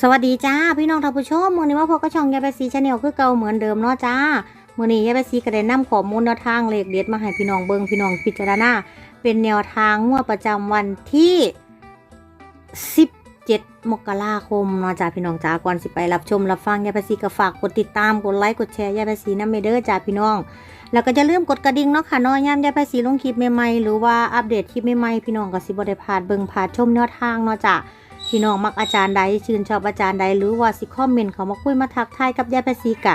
สวัสดีจ้าพี่น้องท่านผู้ชมมือนี้มาพบกับช่องยายไปซีชาแนลคือเก่าเหมือนเดิมเนาะจ้ามือนี้ยายไปซีก็ได้นำข้อมูลแนวทางเลขเด็ดมาให้พี่น้องเบิ่งพี่น้องพิจารณาเป็นแนวทางงวดประจำวันที่ 17 มกราคมเนาะจ้าพี่น้องจ้าก่อนสิไปรับชมรับฟังยายไปซีก็ฝากกดติดตามกดไลค์กดแชร์ยายไปซีนำเด้อจ้าพี่น้อง แล้วก็จะลืมกดกระดิ่งเนาะค่ะนาะยามยายไปซีลงคลิปใหม่ๆหรือว่าอัปเดตคลิปใหม่ๆพี่น้องก็สิบ่ได้พลาดเบิ่งพลาดชมแนวทางเนาะจ้า พี่น้องมักอาจารย์ใดชื่นชอบอาจารย์ใดหรือว่าสิคอมเมนต์เขามาคุยมาทักทายกับยายแปซีกะ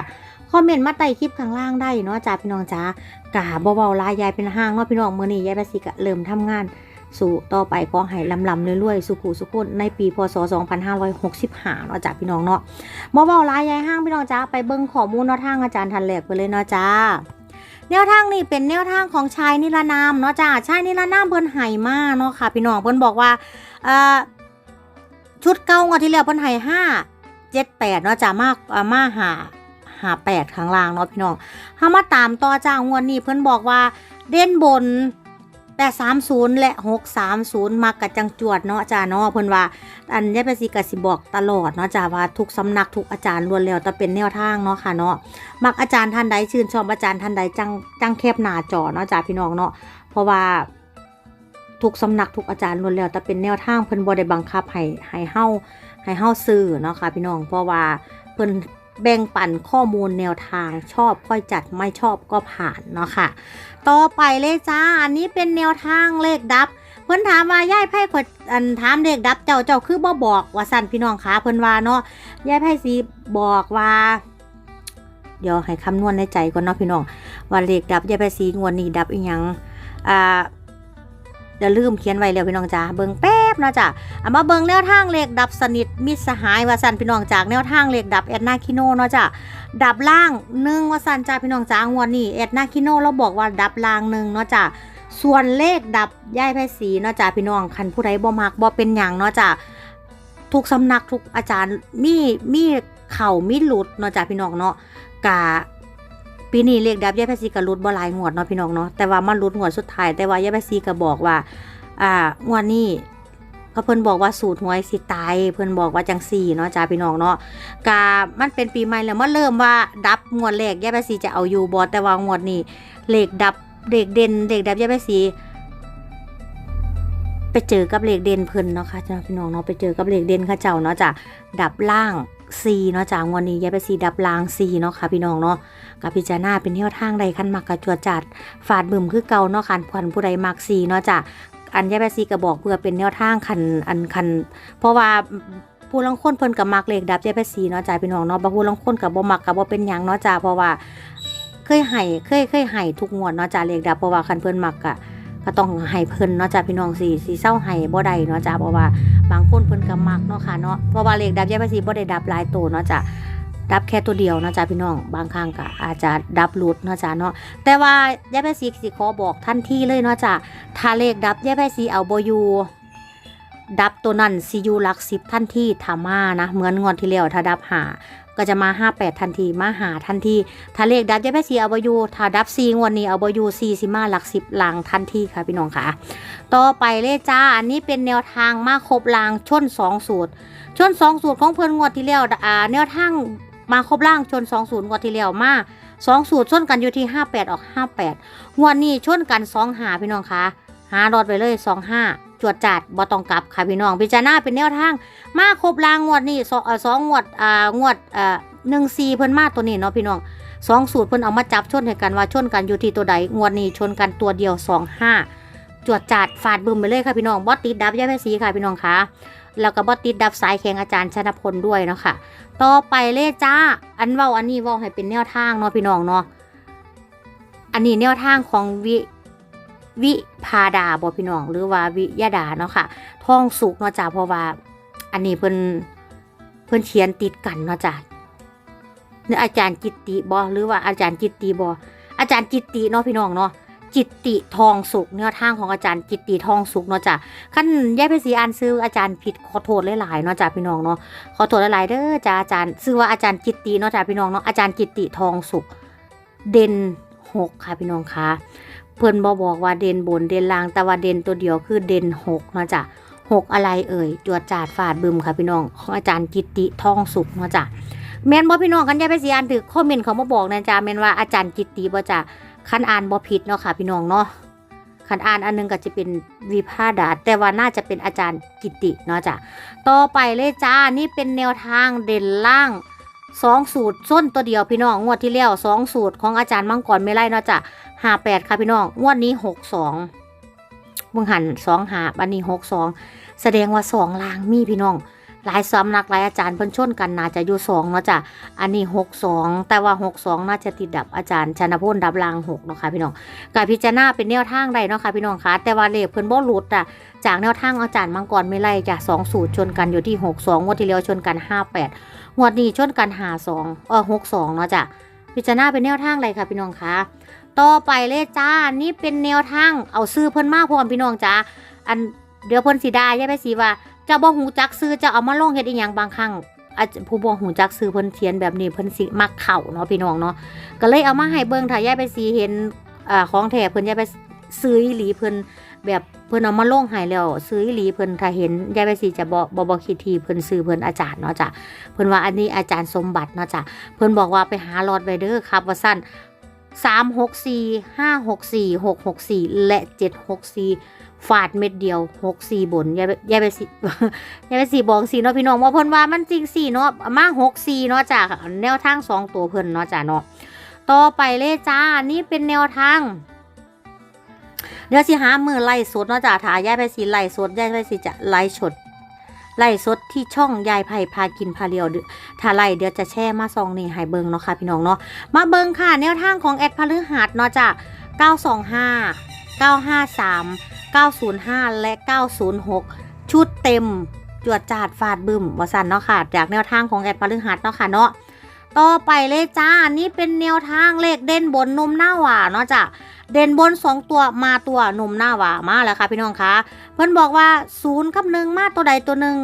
คอมเมนต์มาใต้คลิปข้างล่างได้เนาะจ้าพี่น้องจ้ากะเบาๆลายยายเป็นห้างเนาะพี่น้องเมื้อนี้ยายแปซีกะเริ่มทำงานสู่ต่อไปขอให้ลำลำๆรวยๆ สุขุสุขุนในปีพศ 2565เนาะจ้าพี่น้องเนาะเบาลายยายห้างพี่น้องจ้าไปเบิ่งข้อมูลเนาะทางอาจารย์ทันแหลกไปเลยเนาะจ้าแนวทางนี้เป็นแนวทางของชายนิรนามเนาะจ้าชายนิรนามเพิ่นไห้มาเนาะค่ะ พี่น้องเพิ่นบอกว่าเอ่อ ชุดเก้างวดที่แล้วเพิ่นให้ห้าเจ็ดแปดเนาะจ้ามากอ่ามาหาหาแปดข้างล่างเนาะพี่น้องถ้ามาตามต่อจ้างวดนี้เพิ่นบอกว่าเด่นบนแปดสามศูนย์และหกสามศูนย์มากกับจังจวดเนาะจ้าเนาะเพิ่นว่า อันยายไปสิกสิบอกตลอดเนาะจ้าว่าทุกสำนักทุกอาจารย์ล้วนแล้วแต่เป็นแนวทางเนาะค่ะเนาะมักอาจารย์ท่านใดชื่นชอบอาจารย์ท่านใดจังจังแคบหน้าจอเนาะจ้าพี่น้องเนาะเพราะว่า ทุกสำนักทุกอาจารย์ล้วนแล้วแต่เป็นแนวทางเพิ่นบ่ได้บังคับให้ให้เฮาให้เฮาซื้อเนาะค่ะพี่น้องเพราะว่าเพิ่นแบ่งปันข้อมูลแนวทางชอบค่อยจัดไม่ชอบก็ผ่านเนาะค่ะ ต่อไปเลยจ้า อันนี้เป็นแนวทางเลขดับ เพิ่นถามว่ายายไพ่ขดอันถามเลขดับเจ้าเจ้าคือบ่บอกว่าสั่นพี่น้องคะเพิ่นว่าเนาะยายไพ่สิบอกว่าเดี๋ยวให้คำนวณในใจก่อนเนาะพี่น้องว่าเลขดับยายไพ่สีงวดนี้ดับอีหยังอ่า อย่าลืมเขียนไว้แล้วพี่น้องจ้าเบิ่งแป๊บเนาะจ้ะเอามาเบิ่งแนวทางเลขดับสนิทมิตรสหายว่าสันพี่น้องจากแนวทางเลขดับแอดนาคิโนเนาะจ้ะดับล่างหนึ่งว่าสันจ้าพี่น้องจ้างวดนี้แอดนาคิโนเราบอกว่าดับล่างหนึ่งเนาะจ้ะส่วนเลขดับย่ายไพศรีเนาะจ้ะพี่น้องคันผู้ใดบ่มักบ่เป็นหยังเนาะจ้ะทุกสำนักทุกอาจารย์มีมีเข่ามีหลุดเนาะจ้ะพี่น้องเนาะกะ ปีนี้เลขดับยายแพซีกับรุดบ่หลายงวดเนาะพี่น้องเนาะแต่ว่ามันรุดงวดสุดท้ายแต่ว่ายายแพซีก็บอกว่า อ่างวดนี้ก็เพิ่นบอกว่าสูตรหวยสิตายเพิ่นบอกว่าจังสี่เนาะจ้าพี่น้องเนาะกามันเป็นปีใหม่แล้วมันเริ่มว่าดับงวดแรกยายแพซีจะเอาอยู่บ่แต่ว่างวดนี้เลขดับเลขเด่นเลขดับยายแพซีไปเจอกับเลขเด่นเพิ่นเนาะค่ะจ้าพี่น้องเนาะไปเจอกับเลขเด่นข้าเจ้าเนาะจ้ะดับล่าง 4เนาะจ้างวดนี้ยายแพซีดับลาง4เนาะค่ะพี่น้องเนาะกับพิจารณาเป็นเที่ยวทางใดขั้นมักกระจวดจัดฝาดบึมคือเก่าเนาะคันควันผู้ใดมักสีเนาะจ้ะอันยาแปซีก็บอกเพื่อเป็นแนวทางคันอันคันเพราะว่าผู้ลังคนเพิ่นกับมักเลขดับยาแปซีเนาะจ้ะพี่น้องเนาะบางผู้ลังคนกับบ่มักกับบ่เป็นหยังเนาะจ้ะเพราะว่า เคยให้เคยเคยให้ทุกงวดเนาะจ้ะเลขดับเพราะว่าคันเพิ่นมักอะ ก็ต้องให้เพิ่นเนาะจ้ะพี่น้องสิสิเศร้าให้บ่ได้เนาะจ้ะเพราะว่าบางคนเพิ่นก็มักเนาะค่ะเนาะเพราะว่าเลขดับยาแปซีบ่ได้ดับหลายตัวเนาะจ้ะดับแค่ตัวเดียวเนาะจ๊ะพี่น้อง บางครั้งก็อาจจะดับหลุดเนาะจ๊ะเนาะแต่ว่ายายแพซีสิขอบอกทันที่เลยเนาะจ๊ะถ้าเลขดับยายแพซีเอาบอยู่ดับตัวนั้นซียูหลักสิบทันที่ทามานะเหมือนงวดที่แล้วถ้าดับหา ก็จะมา 58 ทันทีมาหาทันที ถ้าเลขดับยายแพซีเอาบอยู่ถ้าดับซีงวดนี้เอาบอยู่ซีสิมาหลักสิบลางทันทีค่ะพี่น้องค่ะ ต่อไปเลยจ้า อันนี้เป็นแนวทางมาครบลางชนสองสูตร ชนสองสูตรของเพิ่นงวดที่แล้วอ่าแนวทางมาครบล่างชนสองสูตรงวดที่แล้วมาสองสูตรชนกันอยู่ที่ห้าแปดออกห้าแปดงวดนี้ชนกันสองหาพี่น้องค่ะหารอดไปเลยสองห้า จวดจัดบ่ต้องกลับค่ะพี่น้องพิจารณาเป็นแนวทาง มาครบล่างงวดนี้สองเอ่สองงวดอ่างวดอ่าหนึ่งซีเพิ่นมาตัวนี้เนาะพี่น้องสองสูตรเพิ่นเอามาจับชนให้กันว่าชนกันอยู่ที่ตัวใดงวดนี้ชนกันตัวเดียวสองห้าจวดจัดฟาดบึมไปเลยค่ะพี่น้องบอสติดดับย่าแม่สีค่ะพี่น้องคะแล้วก็บอติดดับสายแข่งอาจารย์ชนพลด้วยเนาะค่ะต่อไปเลยจ้าอันเว้าอันนี้เว้าให้เป็นแนวทางเนาะพี่น้องเนาะอันนี้แนวทางของวิ วิพาดาบอพี่น้องหรือว่าวิยาดาเนาะค่ะท่องสุกเนาะจ้าเพราะว่าอันนี้เพิ่นเพิ่นเขียนติดกันเนาะจ้าหรืออาจารย์จิตติบอหรือว่าอาจารย์จิตติบออาจารย์จิตติเนาะพี่น้องเนาะจิตติทองสุกแนวทางของอาจารย์จิตติทองสุกเนาะจ้ะขั้นแยกไปสีอ่านซื้ออาจารย์ผิดขอโทษหลายๆเนาะจ้ะพี่น้องเนาะขอโทษหลายๆเด้อจ้ะอาจารย์ซื้อว่าอาจารย์จิตติเนาะจ้ะพี่น้องเนาะอาจารย์จิตติทองสุกเด่นหกค่ะพี่น้องค่ะ เพื่อนบอบอกว่าเด่นบนเด่นล่างแต่ว่าเด่นตัวเดียวคือเด่นหกเนาะจ้ะหกอะไรเอ่ยจวดจาดฟาดบึมค่ะพี่น้องของอาจารย์กิติทองสุขเนาะจ้ะแมนบ่พี่น้องกันยาไปสิอ่านถึกคอมเมนต์เขามาบอกนะจ้ะแมนว่าอาจารย์กิติบ่จ้ะคันอ่านบ่ผิดเนาะค่ะ พี่น้องเนาะคันอ่านอันหนึงก็จะเป็นวิภาดาแต่ว่าน่าจะเป็นอาจารย์กิตติเนาะจ้ะต่อไปเลยจ้านี่เป็นแนวทางเด่นล่างสองสูตรส้นตัวเดียวพี่น้องงวดที่แล้วสองสูตรของอาจารย์มังกรไม่ไล่เนาะจ้ะ ห้าแปดค่ะพี่น้องงวดนี้หกสองมึงหันสองหาบันนี้หกสองแสดงว่าสองลางมีพี่น้อง หลายสำนักหลายอาจารย์เพิ่นชนกันน่าจะอยู่สองเนาะจ้ะอันนี้หกสองแต่ว่าหกสองน่าจะติดดับอาจารย์ชนพลดับลางหกเนาะค่ะพี่น้องการพิจารณาเป็นแนวทางใดเนาะค่ะพี่น้องคะแต่ว่าเลขเพิ่นบ่หลุดอะจากแนวทางอาจารย์มังกรไม่ไล่จ้ะสองสูตรชนกันอยู่ที่หกสองงวดที่แล้วชนกันห้าแปดงวดนี้ชนกันหาสองเออหกสองเนาะจ้ะพิจารณาเป็นแนวทางอะไรค่ะพี่น้องคะ ต่อไปเลยจ้า นี่เป็นแนวทาง เอาซื้อเพิ่นมาพร้อมพี่น้องจ้าอันเดี๋ยวเพิ่นสิได้ย่าไปสิว่าเจะบ่หูจักซื้อจะเอามาลงเฮ็ดอีหยังบางครั้งอาจผู้บ่หูจักซื้อเพิ่นเขียนแบบนี้เพิ่นสิมักเข้าเนาะพี่น้องเนาะก็เลยเอามาให้เบิ่งถ้าย่าไปสิเห็นอ่าของแท้เพิ่นย่าไปซื้ออีหลีเพิ่นแบบเพิ่นเอามาลงให้แล้ว ซื้ออีหลีเพิ่นถ้าเห็นย่าไปสิจะบ่บ่บ่คิดทีเพิ่นซื้อเพิ่นอาจารย์เนาะจ้ะเพิ่นว่าอันนี้อาจารย์สมบัติเนาะจ้ะเพิ่นบอกว่าไปหาลอดไวเด้อครับว่าซั่น 3 6 4 5 6 4 6 6 4 และ 7 6 4 ฟาดเม็ดเดียวหกสี่บนยายไปยายไปสิยายไปสี่บอกสี่เนาะพี่น้องว่าเพิ่นว่ามันจริงสี่เนาะมาหกสี่เนาะจ้ะแนวทางสองตัวเพิ่นเนาะจ้ะเนาะต่อไปเลยจ้านี่เป็นแนวทางเดี๋ยวสิหามือไล่สดเนาะจ้ะถ่ายยายไปสีไล่สดยายไปสีจะไล่สด ไล่สดที่ช่องยายไผ่พากินพาเลียวเด้อถ้าไล่เดี๋ยวจะแช่มาซองนี่ให้เบิ่งเนาะค่ะพี่น้องเนาะมาเบิ่งค่ะแนวทางของแอดพฤหัสเนาะจ้ะ925 953 905 และ 906 ชุดเต็มจวดจาดฟาดบึ้มวสันเนาะค่ะ จากแนวทางของแอดพฤหัสเนาะค่ะเนาะต่อไปเลยจ้า นี่เป็นแนวทางเลขเด่นบนนมหน้าหวาเนาะจ้ะ เด่นบนสองตัวมาตัวหนุ่มหน้าหวามาแล้วค่ะพี่น้องคะเพิ่นบอกว่าศูนย์กับหนึ่งมาตัวใดตัวหนึ่ง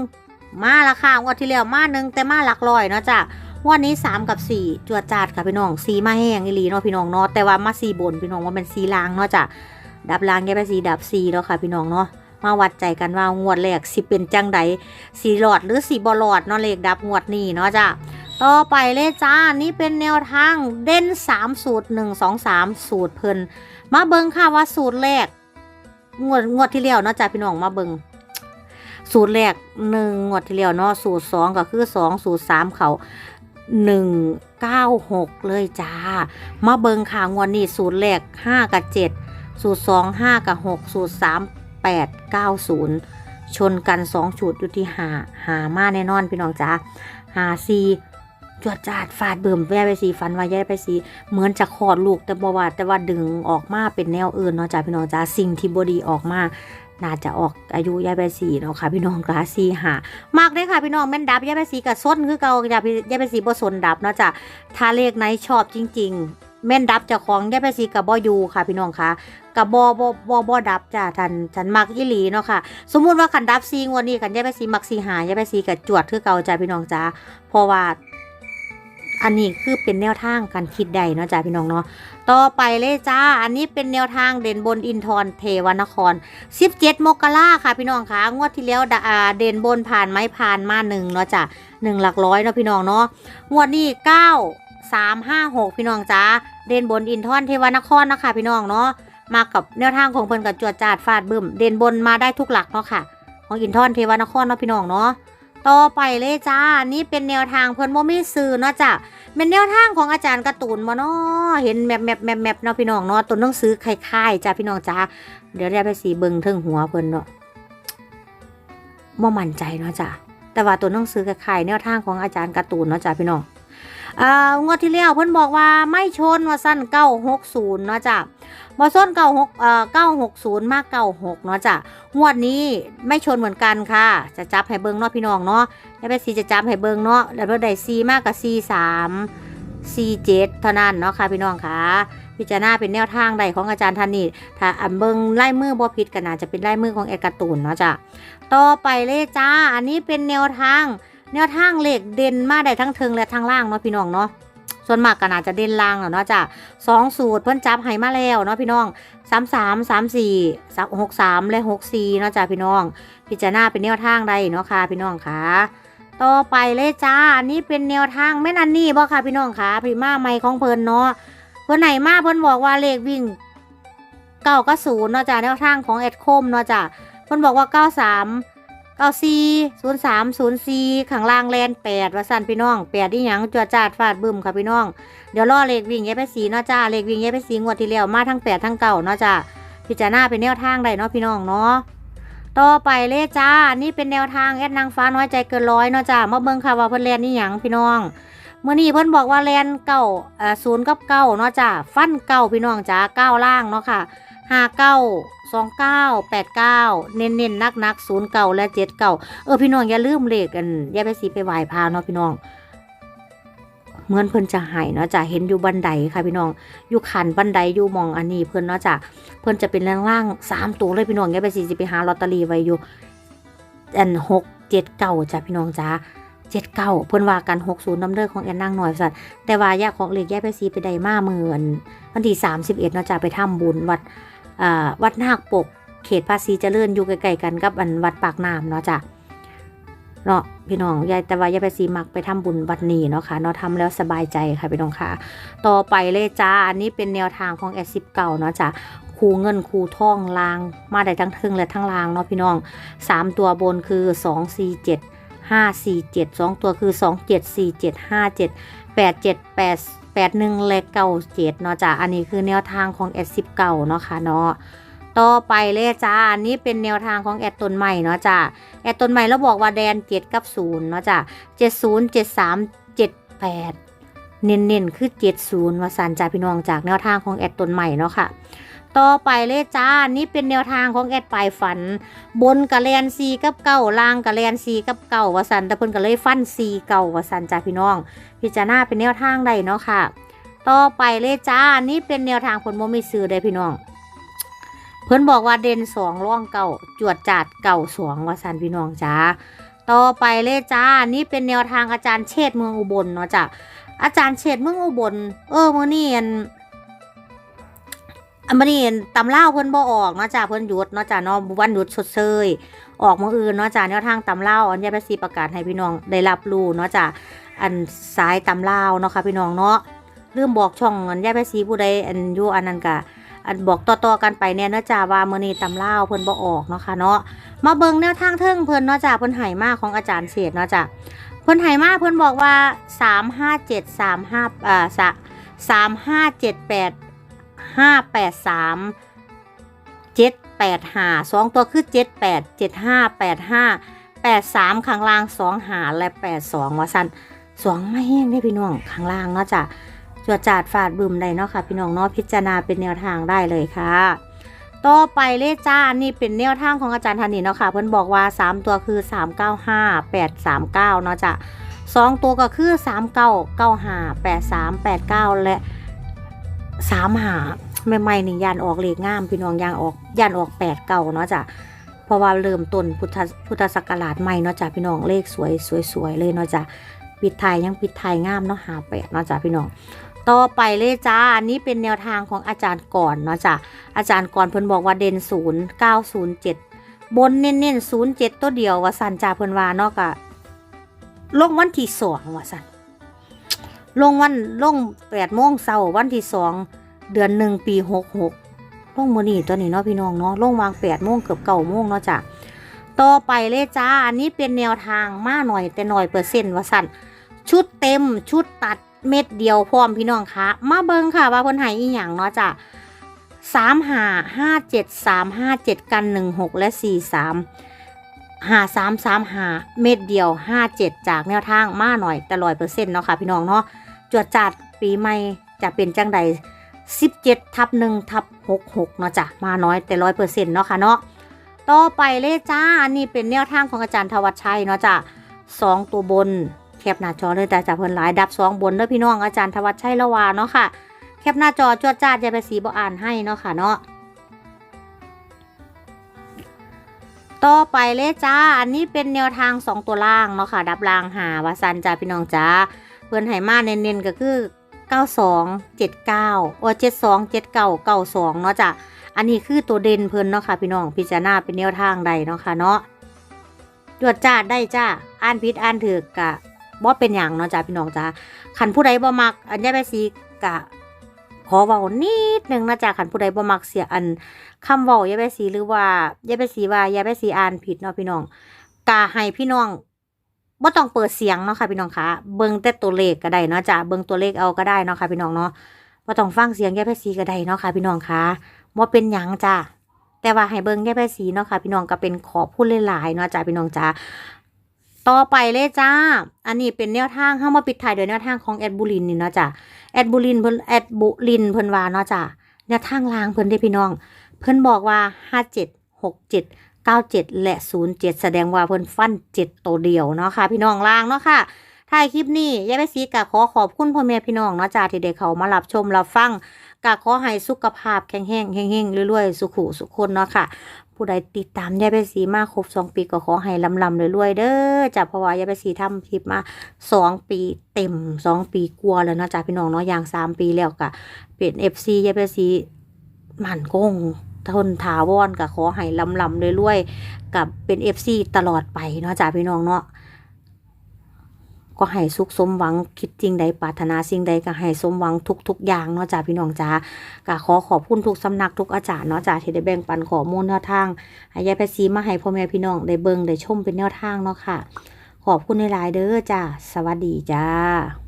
มาละค่ะงวดที่แล้วมาหนึ่งแต่มาหลักร้อยเนาะจ้ะวันนี้สามกับสี่จวดจาดค่ะพี่น้องสีมาแห้งอีหลีเนาะพี่น้องเนาะแต่ว่ามาสีบนพี่น้องว่าเป็นสีลางเนาะจ้ะดับลางแยกไปสีดับสีแล้วค่ะพี่น้องเนาะมาวัดใจกันว่างวดแรกสิเป็นจังใดสีหลอดหรือสีบอลอดเนาะเลขดับงวดนี้เนาะจ้ะ ต่อไปเลยจ้า นี่เป็นแนวทางเด่น3สูตร 1 2 3 สูตรเพิ่นมาเบิงค่ะว่าสูตรแรก งวดงวดที่แล้วเนาะจ้ะพี่น้องมาเบิงสูตรแรกหนึ่งงวดที่แล้วเนาะสูตรสองก็คือสองสูตรสามเขาหนึ่งเก้าหกเลยจ้า มาเบิงค่ะงวดนี้สูตรแรกห้ากับเจ็ดสูตรสองห้ากับหกสูตรสามแปดเก้าศูนย์ชนกันสองชุดอยู่ที่หาหามาแน่นอนพี่น้องจ้าหาซี จวดจาดฟาดเบิ่มแย่ไปสีฟันว่าแย่ไปสีเหมือนจะคลอดลูกแต่บว่าแต่ว่าดึงออกมาเป็นแนวอื่นเนาะจ้าพี่น้องจ้าสิ่งที่บดีออกมาน่าจะออกอายุย่ายไปสีเนาะค่ะพี่น้องกาซีหามากเลยค่ะพี่น้องแม่นดับย่ายไปสีกับส้นคือเก่าจ้าพี่ย่ายไปสีบ่สนดับเนาะจ้าถ้าเลขไหนชอบจริง ๆ แม่นดับจ้าของย่ายไปสีกับบอยู่ค่ะพี่น้องค่ะกับบอบอบอบอดับจ้ะทันฉันมักอีหลีเนาะค่ะ สมมุติว่าขันดับซีงวันนี้ขันยายไปซีมักซีหายายไปซีกับจวดคือเก่าจ้ะพี่น้องจ้าเพราะว่า อันนี้คือเป็นแนวทางการคิดใดเนาะจ้าพี่น้องเนาะต่อไปเลยจ้า อันนี้เป็นแนวทางเด่นบนอินทรเทวนคร 17 มกราค่ะพี่น้องค่ะงวดที่แล้วเด่นบนผ่านไหมผ่านมาหนึ่งเนาะจ้ะหนึ่งหลักร้อยเนาะพี่น้องเนาะงวดนี้เก้าสามห้าหกพี่น้องจ้าเด่นบนอินทรเทวนครนะคะพี่น้องเนาะมากับแนวทางของเพิ่นกับจวดจาดฟาดบึ้มเด่นบนมาได้ทุกหลักเนาะค่ะ ของอินทอนเทวานครเนาะพี่น้องเนาะ ต่อไปเลยจ้า นี่เป็นแนวทางเพื่อนโมมี่ซื้อเนาะจ้ะเป็นแนวทางของอาจารย์การ์ตูนมาเนาะเห็นแมปแมปแมปแมปเนาะพี่น้องเนาะตัวหนังสือคล้ายๆจ้าพี่น้องจ้าเดี๋ยวเรียกไปสีเบิงเทิงหัวเพื่อนเนาะบ่มั่นใจเนาะจ้ะแต่ว่าตัวหนังสือคล้ายๆแนวทางของอาจารย์การ์ตูนเนาะจ้าพี่น้อง อ่างวดที่แล้วเพิ่นบอกว่าไม่ชนว่าสั้น960เนาะจ้ะบอส้นเก้าหกเอ่อเก้าหกศูนย์มากเก้าหกเนาะจ้ะงวดนี้ไม่ชนเหมือนกันค่ะ จะจับให้เบิ้งเนาะพี่น้องเนาะแล้วไปซีจะจับให้เบิ้งเนาะแล้วเพื่อได้ซีมากกับซีสามซีเจ็ดเท่านั้นเนาะค่ะพี่น้องค่ะพิจารณาเป็นแนวทางใดของอาจารย์ธนิตถ้าอันเบิงไล่มือบ่ผิดก็น่าจะเป็นไล่มือของแอกตูนเนาะจ้ะต่อไปเลยจ้า อันนี้เป็นแนวทาง แนวทางเหล็กเด่นมาได้ทั้งเทิงและทั้งล่างเนาะพี่น้องเนาะส่วนมากก็น่าจะเด่นล่างแล้วเนาะจ้ะสองสูตรเพิ่นจับให้มาแล้วเนาะพี่น้องสามสามสามสี่สามหกสามและหกสี่เนาะจ้ะพี่น้อง พิจารณาเป็นแนวทางใดเนาะค่ะพี่น้องค่ะต่อไปเลยจ้า อันนี้เป็นแนวทางแม่นันนี้บ่ค่ะพี่น้องค่ะพรีมาใหม่ของเพิ่นเนาะเพิ่นไหนมาเพิ่นบอกว่าเลขวิ่งเก้าก็ศูนย์เนาะจ้ะแนวทางของแอดคมเนาะจ้ะเพิ่นบอกว่าเก้าสาม เก้าสี่ศูนย์สามศูนย์สี่ข้างล่างแลนแปดว่าสั่นพี่น้องแปดที่หยังจวดจาดฟาดบึ้มค่ะพี่น้อง เดี๋ยวรอเลขวิ่งเอฟสีเนาะจ้าเลขวิ่งเอฟสีงวดที่แล้วมาทั้งแปดทั้งเก้าเนาะจ้ะพิจารณาเป็นแนวทางใดเนาะพี่น้องเนาะต่อไปเลยจ้า นี่เป็นแนวทางแอดนางฟ้าน้อยใจเกินร้อยเนาะจ้ามาเบิ่งค่ะว่าเพิ่นแลนนี่หยังพี่น้องเมื่อนี้เพิ่นบอกว่าแลนเก้าอ่อศูนย์กับเก้าเนาะจ้าฟันเก้าพี่น้องจ้าเก้าล่างเนาะค่ะห้าเก้า สองเก้าแปดเก้าเน้นเน้นนักนักศูนย์เก้าและเจ็ดเก้าเออพี่น้องอย่าลืมเลขกันอย่าไปสีไปไหว้พระเนาะพี่น้องเหมือนเพิ่นจะหายเนาะจ้ะเห็นอยู่บันไดค่ะพี่น้องอยู่ขันบันไดอยู่มองอันนี้เพิ่นเนาะจ้ะเพิ่นจะเป็นล่างๆสามตัวเลยพี่น้องอย่าไปสิสิไปหาลอตเตอรี่ไว้อยู่อันหกเจ็ดเก้าจ้ะพี่น้องจ้าเจ็ดเก้าเพิ่นว่ากันหกศูนย์น้ำเด้อของแอนนางหน่อยสัตว์แต่ว่าแยกของเลขแยกไปสีไปใดมาเมือนวันที่สามสิบเอ็ดเนาะจ้ะไปทำบุญวัด วัดนาคปก เขตภาษีเจริญอยู่ใกล้ๆกันกับอันวัดปากน้ำเนาะจ้ะเนาะพี่น้องยายแต่ว่ายายไปซีมักไปทำบุญวัดนี้เนาะค่ะเนาะทำแล้วสบายใจค่ะพี่น้องค่ะ ต่อไปเลยจ้าอันนี้เป็นแนวทางของแอดซิปเก่าเนาะจ้ะคูเงินคูท่องลาง มาได้ทั้งทึงและทั้งลางเนาะพี่น้องสามตัวบนคือสองสี่เจ็ดห้าสี่เจ็ดสองตัวคือสองเจ็ดสี่เจ็ดห้าเจ็ดแปดเจ็ดแปด แปดหนึ่งและเก้าเจ็ดเนาะจ้ะอันนี้คือแนวทางของแอดซิปเก่าเนาะค่ะเนาะต่อไปเลยจ้าอันนี้เป็นแนวทางของแอดต้นใหม่เนาะจ้ะแอดต้นใหม่เราบอกว่าแดนเจ็ดกับศูนย์เนาะจ้ะเจ็ดศูนย์เจ็ดสามเจ็ดแปดเน้นๆ คือเจ็ดศูนย์วาสันจ้าพี่น้องจากแนวทางของแอดต้นใหม่เนาะค่ะ ต่อไปเลยจ้า นี่เป็นแนวทางของแอดปลายฝัน บนกะแลนซีกับเก้าล่างกะแลนซีกับเก้าวสันแต่เพิ่นก็เลยฟันซีเก้าวสันจ่าพี่น้อง พิจารณาเป็นแนวทางใดเนาะค่ะ ต่อไปเลยจ้า นี่เป็นแนวทางคนโมมีซื้อได้พี่น้อง เพิ่นบอกว่าเด่นสองร่องเก่าจวดจัดเก่าสองวสันพี่น้องจ้า ต่อไปเลยจ้า นี่เป็นแนวทางอาจารย์เชษเมืองอุบลเนาะจ้ะอาจารย์เชษเมืองอุบล เออมื่อนี้อัน อันนี้ตำเล่าเพิ่นบ่ออกเนาะจ้ะเพิ่นหยุดเนาะจ้ะเนาะวันหยุดชดเชยออกมื้ออื่นเนาะจ้ะแนวทางตำเล่าอันยาไปสีประกาศให้พี่น้องได้รับรู้เนาะจ้ะอันสายตำเล่าเนาะค่ะพี่น้องเนาะลืมบอกช่องอันยาไปสีผู้ใดอันอยู่อันนั้นกะอันบอกต่อๆกันไปเนี่ยเนาะจ้าว่ามื้อนี้ตำเล่าเพิ่นบ่ออกเนาะค่ะเนาะมาเบิ่งแนวทางเทิงเพิ่นเนาะจ้าเพิ่นให้มาของอาจารย์เศษเนาะจ้าเพิ่นให้มาเพิ่นบอกว่า357 35อ่า สะ3578 583 785สองตัวคือ78 75 85 83ข้างล่าง2หาและ82ว่าซั่นสองไม่แห้งได้พี่น้องข้างล่างเนาะจ้ะจวดจาดฝาดบึมได้เนาะค่ะ พี่น้องเนาะพิจารณาเป็นแนวทางได้เลยค่ะต่อไปเลขจ้านนี่เป็นแนวทางของอาจารย์ธนินเนาะค่ะ เพิ่นบอกว่า3ตัวคือ395 839เนาะจ้ะ2ตัวก็คือ39 95 83 89และ3หา ใหม่ๆนี่ยานออกเลขงาม พี่น้องยางออกยานออก8เก่าเนาะจ้ะเพราะว่าเริ่มต้นพุทธพุทธศักราชใหม่เนาะจ้ะพี่น้องเลขสวยสวยๆเลยเนาะจ้ะปิดไทยยังปิดไทยงามเนาะหาแปดเนาะจ้ะพี่น้องต่อไปเลยจ้า อันนี้เป็นแนวทางของอาจารย์ก่อนเนาะจ้ะ อาจารย์ก่อนเพิ่นบอกว่าเด่นศูนย์เก้าศูนย์เจ็ดบนเน้นๆศูนย์เจ็ดตัวเดียวว่าสันจ่าเพิ่นว่าเนาะกะลงวันที่สองว่าสันลงวันลงแปดโมงเช้าวันที่สอง เดือนหนึ่งปีหกหกลงมือนี่ตัวนี้เนาะพี่น้องเนาะลงวางแปดโมงเกือบเก้าโมงเนาะจ้ะต่อไปเลยจ้า อันนี้เป็นแนวทางมาหน่อยแต่หน่อยเปอร์เซ็นต์ว่าสันชุดเต็มชุดตัดเม็ดเดียวพร้อมพี่น้องคะมาเบิ่งค่ะว่าเพิ่นให้อีหยังเนาะจ้ะสามห้าห้าเจ็ดสามห้าเจ็ดกันหนึ่งหกและสี่สามหาสามสามหาเม็ดเดียวห้าเจ็ดจากแนวทางมาหน่อยแต่ร้อยเปอร์เซ็นต์เนาะค่ะพี่น้องเนาะจวดจัดปีใหม่จะเป็นจังใด สิบเจ็ดทับหนึ่งทับหกหกเนาะจ้ะมาน้อยแต่ร้อยเปอร์เซ็นต์เนาะค่ะเนาะต่อไปเลยจ้าอันนี้เป็นแนวทางของอาจารย์ทวัชชัยเนาะจ้ะสองตัวบนแคปหน้าจอเลยแต่จะเพิ่นหลายดับสองบนเด้อพี่น้องอาจารย์ธวัชชัยละวาเนาะค่ะ แคปหน้าจอจวดจ้าจะไปสีบ่อ่านให้เนาะค่ะเนาะต่อไปเลยจ้า อันนี้เป็นแนวทางสองตัวล่างเนาะค่ะ ดับล่างหาวาซันจ้าพี่น้องจ้าเพิ่นให้มาเน้นๆก็คือ 92 79โอ้72 79 92 เนาะจ้ะ อันนี้คือตัวเด่นเพิ่นเนาะค่ะพี่น้องพิจารณาเป็นแนวทางใดเนาะค่ะเนาะจวดจ้าได้จ้าอ่านผิดอ่านถูกกะบ่เป็นหยังเนาะจ้ะพี่น้องจ้าคันผู้ใดบ่มัก อันยาไปสีกะขอเว้านิดนึงนะจ๊ะคันผู้ใดบ่มักเสียอันคำเว้ายาไปสีหรือว่ายาไปสีว่ายาไปสีอ่านผิดเนาะพี่น้องกาให้พี่น้อง บ่ต้องเปิดเสียงเนาะค่ะพี่น้องคะเบิ่งแต่ตัวเลขก็ได้เนาะจ้ะเบิ่งตัวเลขเอาก็ได้เนาะค่ะพี่น้องเนาะบ่ต้องฟังเสียงแยายไปสีก็ได้เนาะค่ะพี่น้องคะบ่เป็นหยังจ้ะแต่ว่าให้เบิ่งแยายไปสีเนาะค่ะพี่น้องก็เป็นขอพูดหลายๆเนาะจ้ะพี่น้องจ้าต่อไปเลยจ้า อันนี้เป็นแนวทางเข้ามาปิดท้ายโดยแนวทางของแอดบูลินนี่เนาะจ้ะแอดบุลินเพิ่นแอดบุลินเพิ่นว่าเนาะจ้ะแนวทางลางเพิ่นได้พี่น้อง เพิ่นบอกว่าห้าเจ็ดหกเจ็ด เก้าเจ็ดและศูนย์เจ็ดแสดงว่าเพิ่นฟันเจ็ดตัวเดียวเนาะค่ะ พี่น้องลางเนาะค่ะถ่ายคลิปนี้ยายไปสีกะขอขอบคุณพ่อแม่พี่น้องเนาะจ้าที่ได้เขามารับชมรับฟังกะขอให้สุขภาพแข็งแรงแห้งๆรวยๆ สุขุสุขคนเนาะค่ะ ผู้ใดติดตามยายไปสีมาครบสองปีก็ขอให้ลำๆรวยๆเด้อจ้ะเพราะว่ายายไปสีทำคลิปมาสองปีเต็มสองปีกลัวแล้วเนาะจ๊ะพี่น้องเนาะอย่างสามปีแล้วกะเป็นเอฟซียายเปซีมันคง ทนถาวรกะขอให้ลำลำรวยๆกับเป็นเอฟซีตลอดไปเนาะจ๊ะพี่น้องเนาะก็ให้สุขสมหวังคิดจริงใดปรารถนาสิ่งใดก็ให้สมหวังทุกๆอย่างเนาะจ้ะพี่น้องจ้ากะขอขอบคุณทุกสำนักทุกอาจารย์เนาะจ้ะที่ได้แบ่งปันข้อมูลแนวทางให้ยายเพชรซีมาให้พ่อแม่พี่น้องได้เบิ่งได้ชมเป็นแนวทางเนาะค่ะ ขอบคุณในหลายเด้อจ้าสวัสดีจ้า